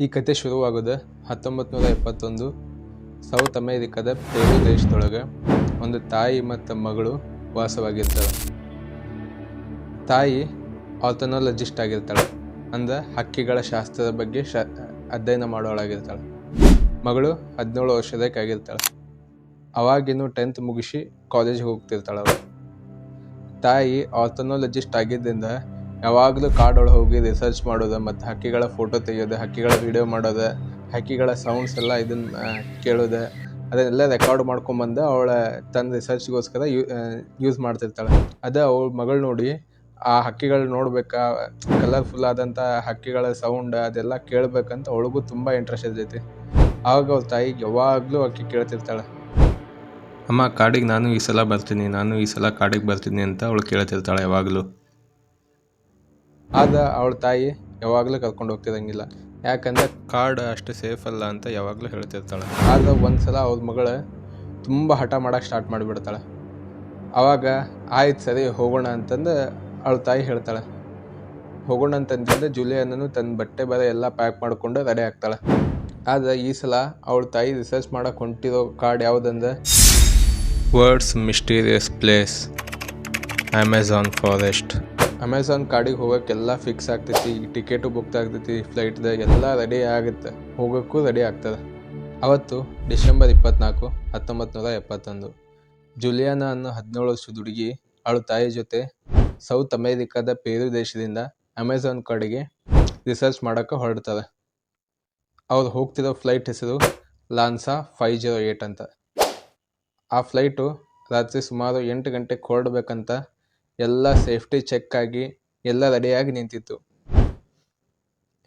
ಈ ಕತೆ ಶುರುವಾಗೋದು ಹತ್ತೊಂಬತ್ತು ನೂರ ಎಪ್ಪತ್ತೊಂದು ಸೌತ್ ಅಮೇರಿಕಾದ ಪೇರು ದೇಶದೊಳಗೆ ಒಂದು ತಾಯಿ ಮತ್ತು ಮಗಳು ವಾಸವಾಗಿರ್ತಾಳೆ. ತಾಯಿ ಆರ್ಥನೋಲಜಿಸ್ಟ್ ಆಗಿರ್ತಾಳೆ, ಅಂದ್ರೆ ಹಕ್ಕಿಗಳ ಶಾಸ್ತ್ರದ ಬಗ್ಗೆ ಶ, ಅಧ್ಯಯನ ಮಾಡೋಳಾಗಿರ್ತಾಳೆ. ಮಗಳು ಹದಿನೇಳು ವರ್ಷದಕ್ಕೆ ಆಗಿರ್ತಾಳೆ. ಅವಾಗಿನ್ನು ಟೆಂತ್ ಮುಗಿಸಿ ಕಾಲೇಜಿಗೆ ಹೋಗ್ತಿರ್ತಾಳೆ ತಾಯಿ ಆರ್ಥನಾಲಜಿಸ್ಟ್ ಆಗಿದ್ದರಿಂದ ಯಾವಾಗಲೂ ಕಾಡೊಳಗೆ ಹೋಗಿ ರಿಸರ್ಚ್ ಮಾಡೋದು, ಮತ್ತು ಹಕ್ಕಿಗಳ ಫೋಟೋ ತೆಗೆಯೋದು, ಹಕ್ಕಿಗಳ ವಿಡಿಯೋ ಮಾಡೋದು, ಹಕ್ಕಿಗಳ ಸೌಂಡ್ಸ್ ಎಲ್ಲ ಇದನ್ನ ಕೇಳೋದು ಅದನ್ನೆಲ್ಲ ರೆಕಾರ್ಡ್ ಮಾಡ್ಕೊಂಬಂದು ಅವಳ ತನ್ನ ರಿಸರ್ಚ್ಗೋಸ್ಕರ ಯೂ ಯೂಸ್ ಮಾಡ್ತಿರ್ತಾಳೆ. ಅದು ಅವಳ ಮಗಳು ನೋಡಿ, ಆ ಹಕ್ಕಿಗಳು ನೋಡ್ಬೇಕಾ ಕಲರ್ಫುಲ್ ಆದಂಥ ಹಕ್ಕಿಗಳ ಸೌಂಡ್ ಅದೆಲ್ಲ ಕೇಳಬೇಕಂತ ಅವಳಿಗೂ ತುಂಬ ಇಂಟ್ರೆಸ್ಟ್ ಇರ್ತೈತಿ. ಆವಾಗ ಅವ್ರ ತಾಯಿಗೆ ಯಾವಾಗಲೂ ಹಕ್ಕಿ ಕೇಳ್ತಿರ್ತಾಳೆ. ಅಮ್ಮ, ಕಾಡಿಗೆ ನಾನು ಈ ಸಲ ಬರ್ತೀನಿ, ನಾನು ಈ ಸಲ ಕಾಡಿಗೆ ಬರ್ತೀನಿ ಅಂತ ಅವಳು ಕೇಳ್ತಿರ್ತಾಳೆ ಯಾವಾಗಲೂ. ಆದ ಅವಳ ತಾಯಿ ಯಾವಾಗಲೂ ಕರ್ಕೊಂಡು ಹೋಗ್ತಿರಂಗಿಲ್ಲ ಯಾಕಂದ್ರೆ ಕಾರ್ಡ್ ಅಷ್ಟು ಸೇಫ್ ಅಲ್ಲ ಅಂತ ಯಾವಾಗಲೂ ಹೇಳ್ತಿರ್ತಾಳೆ. ಆದ ಒಂದ್ಸಲ ಅವ್ರ ಮಗಳು ತುಂಬ ಹಠ ಮಾಡಕ್ಕೆ ಸ್ಟಾರ್ಟ್ ಮಾಡಿಬಿಡ್ತಾಳೆ. ಅವಾಗ ಆಯ್ತು ಸರಿ ಹೋಗೋಣ ಅಂತಂದು ಅವಳ ತಾಯಿ ಹೇಳ್ತಾಳೆ. ಹೋಗೋಣ ಅಂತಂದ್ರೆ ಜುಲಿಯನ್ನನು ತನ್ನ ಬಟ್ಟೆ ಬರೆ ಎಲ್ಲ ಪ್ಯಾಕ್ ಮಾಡಿಕೊಂಡು ರೆಡಿ ಆಗ್ತಾಳೆ. ಆದ್ರೆ ಈ ಸಲ ಅವಳ ತಾಯಿ ರಿಸರ್ಚ್ ಮಾಡಕ್ಕೆ ಹೊಂಟಿರೋ ಕಾರ್ಡ್ ಯಾವುದಂದ್ರೆ words mysterious place Amazon forest Amazon ಕಾಡಿಗೆ ಹೋಗೋಕ್ಕೆಲ್ಲ ಫಿಕ್ಸ್ ಆಗ್ತೈತಿ ಟಿಕೆಟು ಬುಕ್ ಆಗ್ತೈತಿ ಫ್ಲೈಟ್ದ ಎಲ್ಲ ರೆಡಿ ಆಗುತ್ತೆ. ಹೋಗೋಕ್ಕೂ ರೆಡಿ ಆಗ್ತದೆ. ಅವತ್ತು ಡಿಸೆಂಬರ್ ಇಪ್ಪತ್ನಾಲ್ಕು ಹತ್ತೊಂಬತ್ತು ನೂರ ಎಪ್ಪತ್ತೊಂದು. ಜುಲಿಯಾನ ಅನ್ನೋ ಹದಿನೇಳು ವರ್ಷದ ಹುಡುಗಿ, ಅವಳ ತಾಯಿ ಜೊತೆ ಸೌತ್ ಅಮೇರಿಕಾದ ಪೇರು ದೇಶದಿಂದ ಅಮೆಝಾನ್ ಕಾಡಿಗೆ ರಿಸರ್ಚ್ ಮಾಡೋಕ್ಕೆ ಹೊರಡ್ತಾರೆ ಅವ್ರು ಹೋಗ್ತಿರೋ ಫ್ಲೈಟ್ ಹೆಸರು ಲಾನ್ಸಾ ಫೈವ್ ಜೀರೋ ಏಯ್ಟ್ ಅಂತ. ಆ ಫ್ಲೈಟು ರಾತ್ರಿ ಸುಮಾರು ಎಂಟು ಗಂಟೆಗೆ ಹೊರಡ್ಬೇಕಂತ ಎಲ್ಲ ಸೇಫ್ಟಿ ಚೆಕ್ ಆಗಿ ಎಲ್ಲ ರೆಡಿಯಾಗಿ ನಿಂತಿತ್ತು.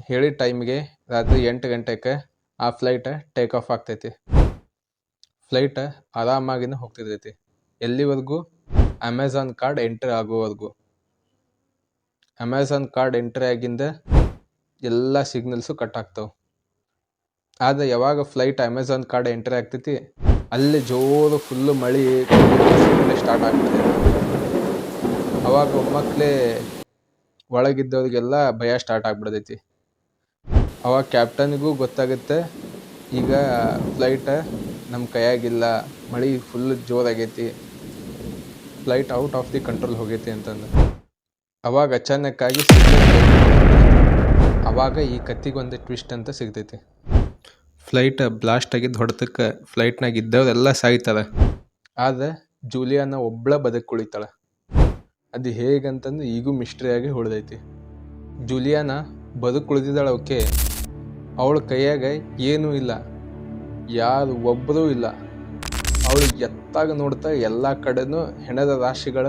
ಹೇಳಿದ ಟೈಮ್ಗೆ ರಾತ್ರಿ ಎಂಟು ಗಂಟೆಗೆ ಆ ಫ್ಲೈಟ್ ಟೇಕ್ ಆಫ್ ಆಗ್ತೈತಿ. ಫ್ಲೈಟ್ ಆರಾಮಾಗಿನೂ ಹೋಗ್ತಿರ್ತೈತಿ. ಎಲ್ಲಿವರೆಗೂ? ಅಮೆಝಾನ್ ಕಾರ್ಡ್ ಎಂಟ್ರಿ ಆಗೋವರೆಗೂ ಅಮೆಝಾನ್ ಕಾರ್ಡ್ ಎಂಟ್ರಿ ಆಗಿಂದ ಎಲ್ಲ ಸಿಗ್ನಲ್ಸು ಕಟ್ ಆಗ್ತಾವೆ. ಆದರೆ ಯಾವಾಗ ಫ್ಲೈಟ್ ಅಮೆಝಾನ್ ಕಾರ್ಡ್ ಎಂಟ್ರಿ ಆಗ್ತೈತಿ, ಅಲ್ಲಿ ಜೋರು ಫುಲ್ಲು ಮಳೆ ಸ್ಟಾರ್ಟ್ ಆಗ್ತದೆ ಅವಾಗ ಒಮ್ಮಕ್ಕಲೇ ಒಳಗಿದ್ದವ್ರಿಗೆಲ್ಲ ಭಯ ಸ್ಟಾರ್ಟ್ ಆಗಿಬಿಡ್ತೈತಿ. ಅವಾಗ ಕ್ಯಾಪ್ಟನ್ಗೂ ಗೊತ್ತಾಗುತ್ತೆ, ಈಗ ಫ್ಲೈಟ್ ನಮ್ಮ ಕೈಯಾಗಿಲ್ಲ, ಮಳೆ full ಜೋರಾಗೈತಿ flight out of the control ಹೋಗೈತಿ ಅಂತಂದು. ಅವಾಗ ಅಚಾನಕ್ಕಾಗಿ ಅವಾಗ ಈ ಕತ್ತಿಗೆ ಒಂದು ಟ್ವಿಸ್ಟ್ ಅಂತ ಸಿಗ್ತೈತಿ. ಫ್ಲೈಟ್ ಬ್ಲಾಸ್ಟ್ ಆಗಿದ್ದು ಹೊಡೆತಕ್ಕೆ ಫ್ಲೈಟ್ನಾಗ ಇದ್ದವರೆಲ್ಲ ಸಾಯ್ತಾರೆ. ಆದರೆ ಜೂಲಿಯಾನ ಒಬ್ಬಳ ಬದುಕು ಕುಳಿತಾಳೆ ಅದು ಹೇಗಂತಂದು ಈಗೂ ಮಿಸ್ಟ್ರಿಯಾಗಿ ಉಳಿದೈತಿ ಜೂಲಿಯಾನ ಬದುಕು ಉಳಿದಿದ್ದಾಳೆ ಓಕೆ. ಅವಳ ಕೈಯಾಗ ಏನೂ ಇಲ್ಲ. ಯಾರು ಒಬ್ಬರೂ ಇಲ್ಲ. ಅವಳು ಎತ್ತಾಗ ನೋಡ್ತಾ ಎಲ್ಲ ಕಡೆನೂ ಹೆಣದ ರಾಶಿಗಳ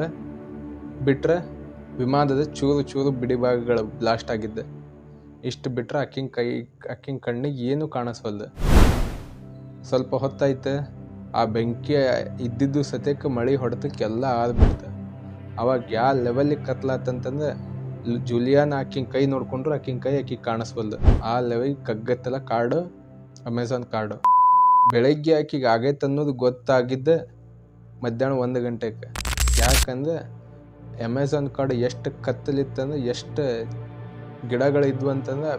ಬಿಟ್ರೆ ವಿಮಾನದ ಚೂರು ಚೂರು ಬಿಡಿಭಾಗಗಳು ಬ್ಲಾಸ್ಟ್ ಆಗಿದ್ದೆ. ಇಷ್ಟು ಬಿಟ್ಟರೆ ಅಕ್ಕಿನ ಕೈ, ಅಕ್ಕಿನ ಕಣ್ಣಿಗೆ ಏನೂ ಕಾಣಿಸ್ವಲ್ದು. ಸ್ವಲ್ಪ ಹೊತ್ತಾಯ್ತು, ಆ ಬೆಂಕಿ ಇದ್ದಿದ್ದು ಸತ್ಯಕ್ಕೆ ಮಳೆ ಹೊಡೆತಕ್ಕೆಲ್ಲ ಆರ್ಬಿಡ್ತು ಅವಾಗ ಯಾವ ಲೆವೆಲಿಗೆ ಕತ್ಲಾತಂತಂದ್ರೆ ಜುಲಿಯಾನ ಆಕಿನ ಕೈ ನೋಡ್ಕೊಂಡ್ರು ಆಕಿನ ಕೈ ಆಕಿಗೆ ಕಾಣಿಸ್ಬಲ್ದು ಆ ಲೆವೆಲ್ ಕಗ್ಗತ್ತಲ್ಲ ಕಾರ್ಡು ಅಮೆಝಾನ್ ಕಾರ್ಡು ಬೆಳಗ್ಗೆ ಆಕಿಗೆ ಆಗೈತೆ ಅನ್ನೋದು ಗೊತ್ತಾಗಿದ್ದೆ ಮಧ್ಯಾಹ್ನ ಒಂದು ಗಂಟೆಗೆ. ಯಾಕಂದ್ರೆ ಅಮೆಝಾನ್ ಕಾರ್ಡ್ ಎಷ್ಟು ಕತ್ತಲಿತ್ತಂದ್ರೆ, ಎಷ್ಟು ಗಿಡಗಳಿದ್ವು ಅಂತಂದ್ರೆ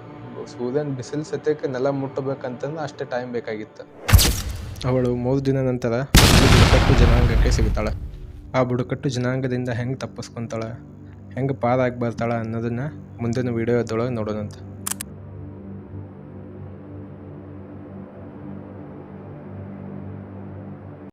ಸೂರ್ಯನ ಬಿಸಿಲು ಸತ್ಯಕ್ಕೆ ನೆಲ ಮುಟ್ಟಬೇಕಂತಂದ್ರೆ ಅಷ್ಟೇ ಟೈಮ್ ಬೇಕಾಗಿತ್ತು. ಅವಳು ಮೂರು ದಿನ ನಂತರ ಜನಾಂಗಕ್ಕೆ ಸಿಗ್ತಾಳೆ. ಆ ಬುಡಕಟ್ಟು ಜನಾಂಗದಿಂದ ಹೆಂಗೆ ತಪ್ಪಿಸ್ಕೊತಾಳೆ ಹೆಂಗೆ ಪಾರಾಗಿ ಬರ್ತಾಳೆ ಅನ್ನೋದನ್ನು ಮುಂದಿನ ವೀಡಿಯೋದೊಳಗೆ ನೋಡೋಣಂತೆ.